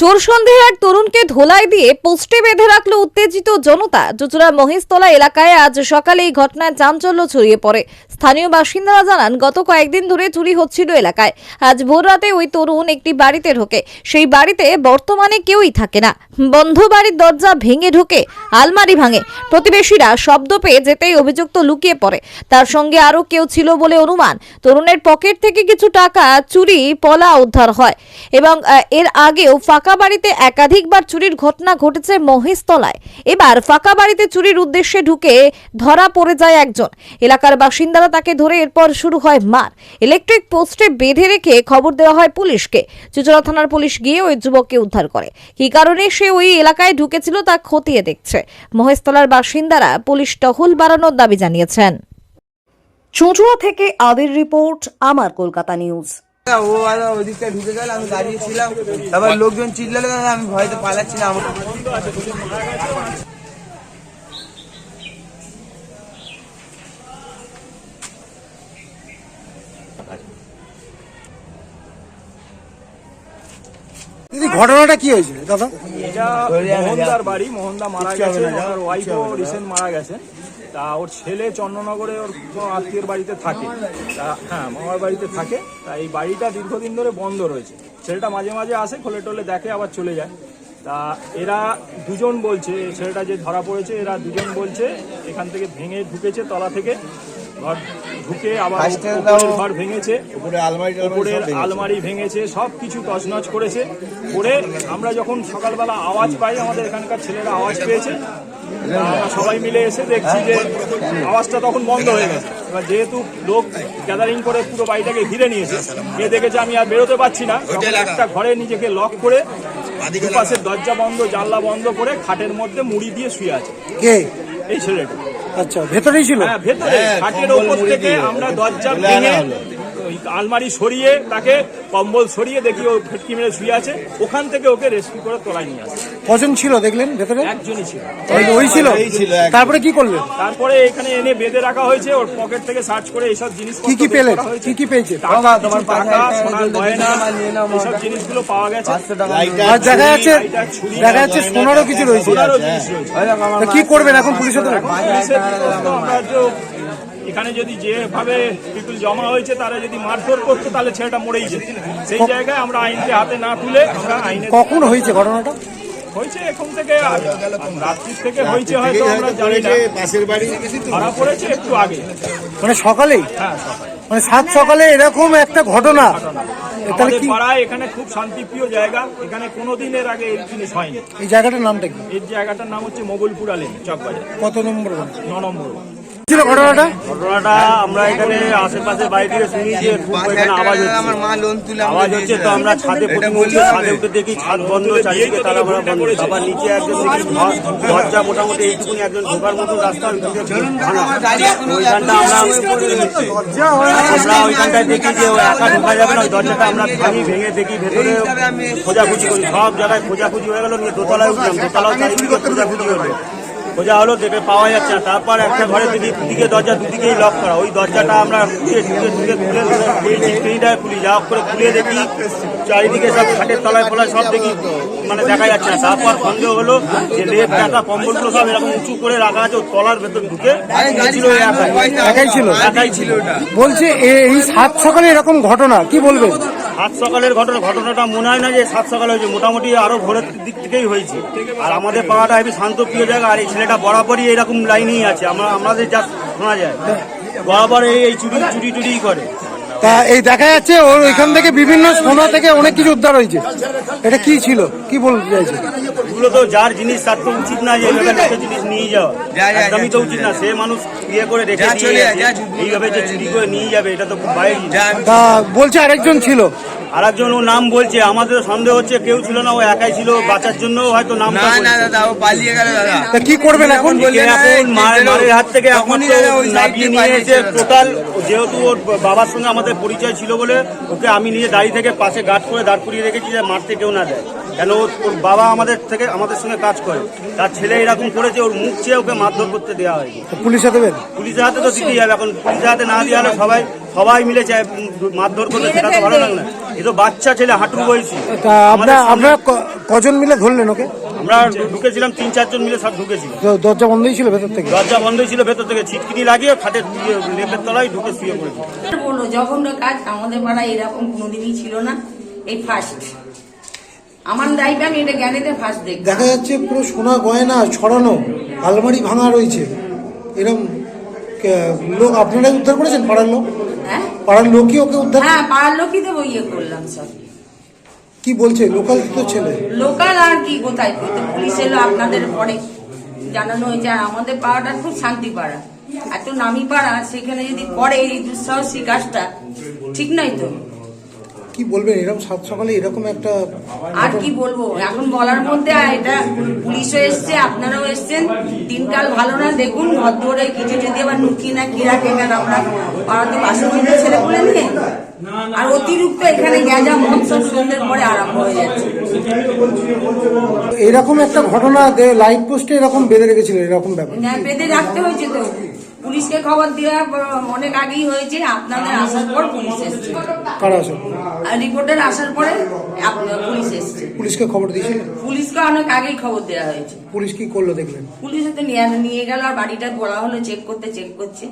চোর সন্দেহে এক তরুণকে ধোলাই দিয়ে পোস্টে বেঁধে রাখল উত্তেজিত জনতা। চুচুড়া মহেশতলা এলাকায় আজ সকালে এই ঘটনায় চাঞ্চল্য ছড়িয়ে পড়ে। স্থানীয় বাসিন্দারা জানান, গত কয়েকদিন ধরে চুরি হচ্ছিল এলাকায়। আজ ভোর রাতে ওই তরুণ একটি বাড়িতে ঢোকে। সেই বাড়িতে বর্তমানে কেউই থাকে না। বন্ধ বাড়ির দরজা ভেঙে ঢোকে, আলমারি ভাঙে। প্রতিবেশীরা শব্দ পেয়ে যেতেই অভিযুক্ত লুকিয়ে পড়ে। তার সঙ্গে আরও কেউ ছিল বলে অনুমান। তরুণের পকেট থেকে কিছু টাকা চুরি, পলা উদ্ধার হয় এবং এর আগেও ফাঁকা বাড়িতে একাধিকবার চুরির ঘটনা ঘটেছে মহেশতলায়। এবার ফাঁকা বাড়িতে চুরির উদ্দেশ্যে ঢুকে ধরা পড়ে যায় একজন। এলাকার বাসিন্দারা তাকে ধরে এরপর শুরু হয় মার। ইলেকট্রিক পোস্টে বেঁধে রেখে খবর দেওয়া হয় পুলিশকে। চুচড়া থানার পুলিশ গিয়ে ওই যুবককে উদ্ধার করে। কী কারণে সে ওই এলাকায় ঢুকেছিল তা খতিয়ে দেখছে। মহেশতলার বাসিন্দারা পুলিশ টহল বাড়ানোর দাবি জানিয়েছেন। চুঁচুড়া থেকে আদির রিপোর্ট, আমার কলকাতা নিউজ। ও আর ওদিকটা ঢুকে গেল আমি দাঁড়িয়ে তারপর লোকজন চিল্লালে আমি ভয়তে পালাচ্ছি না দিদি ঘটনাটা কি হয়েছে দাদা? এটা মোহনদার বাড়ি মোহনদা মারা গেছে ওয়াইফও রিসেন্ট মারা গেছে। তা ওর ছেলে চন্দ্রনগরে ওর আত্মীয়ের বাড়িতে থাকে। তা হ্যাঁ মামার বাড়িতে থাকে। তা এই বাড়িটা দীর্ঘদিন ধরে বন্ধ রয়েছে। ছেলেটা মাঝে মাঝে আসে খোলে টোলে দেখে আবার চলে যায়। তা এরা দুজন বলছে ছেলেটা যে ধরা পড়েছে এরা দুজন বলছে এখান থেকে ভেঙে ঢুকেছে তলা থেকে। ঘর ঢুকে আবার ঘর ভেঙেছে। উপরের আলমারি ভেঙেছে সব কিছু তছনছ করেছে। করে আমরা যখন সকালবেলা আওয়াজ পাই আমাদের এখানকার ছেলেরা আওয়াজ পেয়েছে। আমরা সবাই মিলে এসে দেখছি যে আওয়াজটা তখন বন্ধ হয়ে গেছে। এবার যেহেতু লোক গ্যাদারিং করে পুরো বাড়িটাকে ঘিরে নিয়েছে এ দেখেছে আমি আর বেরোতে পারছি না একটা ঘরে নিজেকে লক করে দুপাশের দরজা বন্ধ জানলা বন্ধ করে খাটের মধ্যে মুড়ি দিয়ে শুয়ে আছে। কে? এই ছেলেটা। আচ্ছা ভেতরেই ছিল? হ্যাঁ ভেতরে খাটের ওপর থেকে আমরা দরজা ভেঙে আলমারি সরিয়ে তাকে কম্বল সরিয়ে দেখি ও ফেটকি মেরে শুয়ে আছে। ওখান থেকে ওকে রেস্কিউ করে তোলায় নিয়ে আসে। কজন ছিল দেখলেন ভেতরে? একজনই ছিল। ওই- ওই ছিল? তারপরে কি করলেন? তারপরে এখানে এনে বেঁধে রাখা হয়েছে ওর পকেট থেকে সার্চ করে এইসব জিনিস কি কি পেলেন? কি কি পেয়েছে? টাকা টাকা সোনার গয়না এইসব জিনিসগুলো পাওয়া গেছে। আর দেখা যাচ্ছে দেখা যাচ্ছে সোনারও কিছু রয়েছে। কি করবেন এখন পুলিশের এখানে যদি যেভাবে পিপুল জমা হয়েছে তারা যদি মারধর করতো তাহলে ছেলেটা মরেই যেত। সেই জায়গায় আমরা আইনকে হাতে না তুলে আমরা আইনের কখন হয়েছে ঘটনাটা? হয়েছে এখন থেকে রাত্রি থেকে হয়েছে হয়তো আমরা জানি না। ধরা পড়েছে একটু আগে। মানে সকালেই? হ্যাঁ সকালে। মানে সাত সকালে এরকম একটা ঘটনা। তাহলে আমাদের কি পাড়ায় এখানে খুব শান্তিপ্রিয় জায়গা। এখানে কোনোদিন এর আগে এই জিনিস হয়নি। এই জায়গাটার নামটা কি? এই জায়গাটার নাম হচ্ছে মোগলপুর আলেন চকবাজার। কত নম্বর ন নম্বর ছিল ঘটনাটা? ঘটনাটা আমরা এখানে আশেপাশে বাড়ি থেকে শুনি যে এখানে আওয়াজ হচ্ছে। আমার মা লোন তুলে আওয়াজ হচ্ছে তো আমরা ছাদে ছাদে উঠে দেখি ছাদ বন্ধ চারিদিকে তালা মারা বন্ধ। আবার নিচে একজন দরজা মোটামুটি এইটুকুনি একজন ঢোকার মতো রাস্তা ওইখানটা আমরা আমরা ওইখানটায় দেখি যে একা ঢোকা যাবে না ওই দরজাটা আমরা ভাঙি ভেঙে দেখি ভেতরে খোঁজাখুঁজি করি। সব জায়গায় খোঁজাখুঁজি হয়ে গেল নিয়ে দোতলায় উঠলাম। দোতলাও চারিদিকে খোঁজাখুঁজি খোঁজা হলো দেখে পাওয়া যাচ্ছে না। তারপর একটা ঘরে দিদি দুদিকে দরজা দুদিকেই লক করা। ওই দরজাটা আমরা খুলে ঢুকে ঢুকে খুলে চিটকিনিটায় খুলি যা হোক করে খুলে দেখি। চারিদিকে সব খাটের তলায় ফলায় সব দেখি। মানে দেখা যাচ্ছে না। তারপর সন্দেহ হলো যে লেপ টাকা কম্বলগুলো সব এরকম উঁচু করে রাখা আছে। ওর তলার ভেতর ঢুকে ছিল একাই একাই ছিল। একাই ছিল বলছে এ- এই সাত সকালে এরকম ঘটনা কি বলবেন? সাত সকালের ঘটনা ঘটনাটা মনে হয় না যে সাত সকালে হয়েছে। মোটামুটি আরও ভোরের দিক থেকেই হয়েছে। আর আমাদের পাড়াটা হেবি শান্তপ্রিয় জায়গা। আর এই ছেলেটা বরাবরই এরকম লাইনেই আছে। আমরা আমাদের যা শোনা যায়। বরাবর এই এই চুরি চুরি টুরি করে। এই দেখা যাচ্ছে ওর ওইখান থেকে বিভিন্ন সোনা থেকে অনেক কিছু উদ্ধার হয়েছে। এটা কি ছিল? কি বলতে চাইছে? যার জিনিস তার তো উচিত না যে এইভাবে জিনিস নিয়ে যাওয়া। একদমই তো উচিত না। সে মানুষ ইয়ে করে রেখে এইভাবে যে চুরি নিয়ে যাবে এটা তো বাইরে বলছে আরেকজন ছিল। আর একজন ও নাম বলছে আমাদের সন্দেহ হচ্ছে কেউ ছিল না ও একাই ছিল বাঁচার জন্য হয়তো নাম না না দাদা ও পালিয়ে গেল দাদা। তা কি করবেন এখন? মারের হাত থেকে এখন নিয়ে এসে টোটাল যেহেতু ওর বাবার সঙ্গে আমাদের পরিচয় ছিল বলে ওকে আমি নিজে দাঁড়িয়ে থেকে পাশে গার্ড করে দাঁড় করিয়ে রেখেছি যে মারতে কেউ না দেয়। কেন ওর বাবা আমাদের থেকে আমাদের সঙ্গে কাজ করে। তার ছেলে এরকম করেছে ওর মুখ চেয়ে ওকে মারধর করতে দেওয়া হয়নি। তা পুলিশে দেবেন পুলিশের হাতে তো দিতেই হবে। এখন পুলিশের হাতে না দিয়ে হলে সবাই সবাই মিলে চায় মারধর করলে সেটা তো ভালো লাগে না। এ তো বাচ্চা ছেলে হাঁটু বয়সী। আপনারা কজন মিলে ধরলেন ওকে? আমরা ঢুকেছিলাম তিন চারজন মিলে সব ঢুকেছি দরজা বন্ধই ছিল ভেতর থেকে? দরজা বন্ধই ছিল ভেতর থেকে ছিটকিনি লাগিয়ে দিয়ে লেপের তলায় ঢুকে শুয়ে পড়েছি। বলল জঘন্য কাজ আমাদের পাড়ায় এরকম কোনোদিনই ছিল না। এই ফার্স্ট আমার লাইফে আমি এটা জ্ঞানেতে ফার্স্ট দেখ দেখা যাচ্ছে পুরো সোনা গয়না ছড়ানো আলমারি ভাঙা রয়েছে। এরকম লোক আপনারাই উদ্ধার করেছেন? পাড়ার লোক? হ্যাঁ। পাড়ার লোকই ওকে উদ্ধার হ্যাঁ পাড়ার লোকই তো ইয়ে করলাম সব। কি বলছে? লোকাল তো ছেলে? লোকাল আর কি কোথায়? তো পুলিশ এলো আপনাদের পরে জানানো হয়েছে আর আমাদের পাড়াটা খুব শান্তি পাড়া। এত নামি পাড়া সেখানে যদি করে এই দুঃসাহসী কাজটা ঠিক নয় তো? কি বলবেন? এরকম সাত সকালে এরকম একটা আর কি বলব? এখন বলার মধ্যে এটা পুলিশও এসছে আপনারাও এসছেন। দিনকাল ভালো না দেখুন ভদ্রে কিছু যদি আবার নুকি না কি রাখে কেন আমরা পাড়াতে বাসন্তী ছেলে বলে নিয়ে আর অতিরিক্ত এখানে গ্যাজা মদ সন্ধ্যের পরে আরম্ভ হয়ে যাচ্ছে। এরকম একটা ঘটনা লাইট পোস্টে এরকম বেঁধে রেখেছিল এরকম ব্যাপার। হ্যাঁ, বেঁধে রাখতে হয়েছে তো। পুলিশকে খবর দেওয়া অনেক আগেই হয়েছে আপনাদের আসার পর পুলিশ এসছে। কারা আছে আর রিপোর্টার আসার পরে পুলিশ এসছে। পুলিশকে খবর দিয়েছিল পুলিশকে অনেক আগেই খবর দেওয়া হয়েছে। পুলিশ কি করল দেখলেন? পুলিশে তো নিয়ে নিয়ে গেল আর বাড়িটা বলা হলো চেক করতে চেক করছে।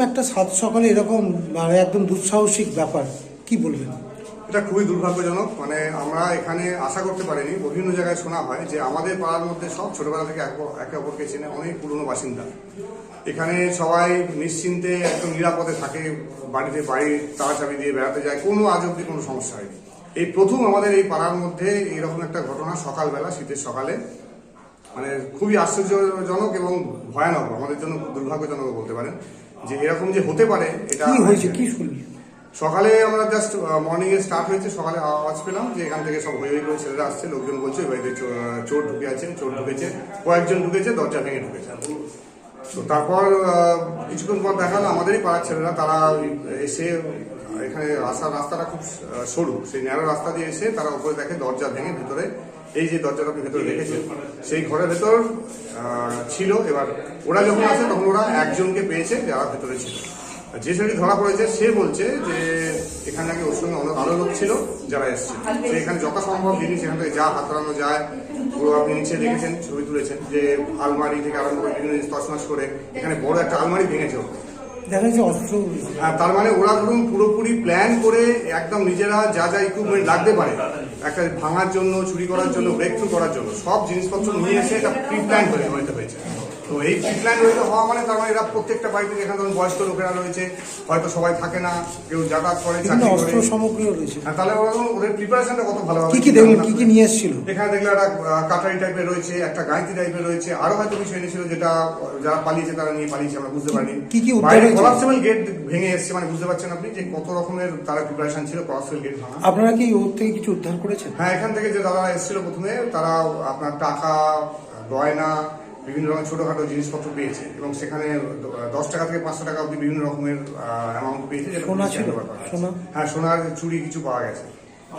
একটা সাত সকালে এরকম মানে একদম দুঃসাহসিক ব্যাপার। কি বলবেন? এটা খুবই দুর্ভাগ্যজনক মানে আমরা এখানে আশা করতে পারিনি, বিভিন্ন জায়গায় শোনা হয় যে আমাদের পাড়ার মধ্যে সব ছোটবেলা থেকে এক- অপরকে চেনে অনেক পুরনো বাসিন্দা। এখানে সবাই নিশ্চিন্তে একদম নিরাপদে থাকে, বাড়িতে বাড়ির তালা চাবি দিয়ে বেড়াতে যায়, কোনো আজ অব্দি কোনো সমস্যা হয়নি। এই প্রথম আমাদের এই পাড়ার মধ্যে এরকম একটা ঘটনা সকালবেলা, শীতের সকালে। মানে খুবই আশ্চর্যজনক এবং ভয়ানক, আমাদের জন্য দুর্ভাগ্যজনক বলতে পারেন। যে এরকম যে হতে পারে এটা কি হয়েছে? কি শুনলি? সকালে আমরা জাস্ট মর্নিং এ স্টার্ট হয়েছে সকালে আওয়াজ পেলাম যে এখান থেকে সব হই করে ছেলেরা আসছে লোকজন বলছে ওই বাড়িতে চোর ঢুকে আছে চোর ঢুকেছে কয়েকজন ঢুকেছে দরজা ভেঙে ঢুকেছে। তো তারপর কিছুক্ষণ পর দেখাল আমাদেরই পাড়ার ছেলেরা তারা এসে এখানে আসার রাস্তাটা খুব সরু সেই ন্যারো রাস্তা দিয়ে এসে তারা উপরে দেখে দরজা ভেঙে ভেতরে এই যে দরজাটা আপনি ভেতরে দেখেছেন সেই ঘরের ভেতর ছিল। এবার ওরা যখন আসে, তখন ওরা একজনকে পেয়েছে যারা ভেতরে ছিল। যে ছেলেটি ধরা পড়েছে, সে বলছে যে এখানে নাকি ওর সঙ্গে অনেক আরও লোক ছিল যারা এসছে। এখানে যথাসম্ভব জিনিস এখান থেকে যা হাতড়ানো যায়, পুরো আপনি নিচে দেখেছেন, ছবি তুলেছেন যে আলমারি থেকে আরম্ভ করে বিভিন্ন জিনিস তছনছ করে, এখানে বড় একটা আলমারি ভেঙেছে। হ্যাঁ, তার মানে ওরা ধরুন পুরোপুরি প্ল্যান করে একদম নিজেরা যা যা ইকুইপমেন্ট লাগতে পারে। একটা ভাঙার জন্য চুরি করার জন্য ব্রেক করার জন্য সব জিনিসপত্র নিয়ে এসে এটা প্রি প্ল্যান করে হয়েছে। তো এই প্ল্যান হইতে হওয়া মানে তার মানে এরা প্রত্যেকটা বাড়িতে যেখানে ধরুন বয়স্ক লোকেরা রয়েছে হয়তো সবাই থাকে না কেউ যাতায়াত করে চাকরি অস্ত্র সামগ্রীও রয়েছে। হ্যাঁ, তাহলে ওরা ওদের প্রিপারেশনটা কত ভালো কি কি দেখলেন কি কি নিয়ে এসেছিল? এখানে দেখলে একটা কাটারি টাইপের রয়েছে একটা গাঁইতি টাইপের রয়েছে আরও হয়তো কিছু এনেছিল যেটা যারা পালিয়েছে তারা নিয়ে পালিয়েছে আমরা বুঝতে পারিনি। কি কি কলাপসেবল গেট ভেঙে এসছে মানে বুঝতে পারছেন আপনি যে কত রকমের তারা প্রিপারেশন ছিল কলাপসেবল গেট ভাঙা। আপনারা কি ওর থেকে কিছু উদ্ধার করেছেন? হ্যাঁ এখান থেকে যে দাদা এসেছিল প্রথমে তারা আপনার টাকা গয়না বিভিন্ন রকম ছোটখাটো জিনিসপত্র পেয়েছে এবং সেখানে দশ টাকা থেকে পাঁচশো টাকা অব্দি বিভিন্ন রকমের অ্যামাউন্ট পেয়েছে সোনা ছিল? হ্যাঁ সোনার চুরি কিছু পাওয়া গেছে।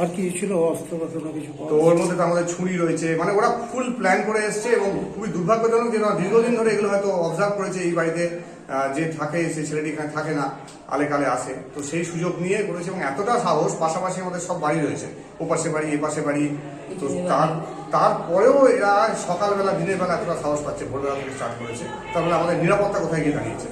আর কি ছিল? অস্ত্র কিছু তো ওর মধ্যে তো আমাদের ছুরি রয়েছে। মানে ওরা ফুল প্ল্যান করে এসছে এবং খুবই দুর্ভাগ্যজনক যে দীর্ঘদিন ধরে এগুলো হয়তো অবজার্ভ করেছে এই বাড়িতে। যে থাকে সেই ছেলেটি এখানে থাকে না আলে কালে আসে। তো সেই সুযোগ নিয়ে করেছে এবং এতটা সাহস পাশাপাশি আমাদের সব বাড়ি রয়েছে। ওপাশে বাড়ি এপাশে বাড়ি। তো তার তারপরেও এরা সকালবেলা দিনের বেলা এতটা সাহস পাচ্ছে ভোরবেলা থেকে স্টার্ট করেছে। তারপরে আমাদের নিরাপত্তা কোথায় গিয়ে দাঁড়িয়েছে?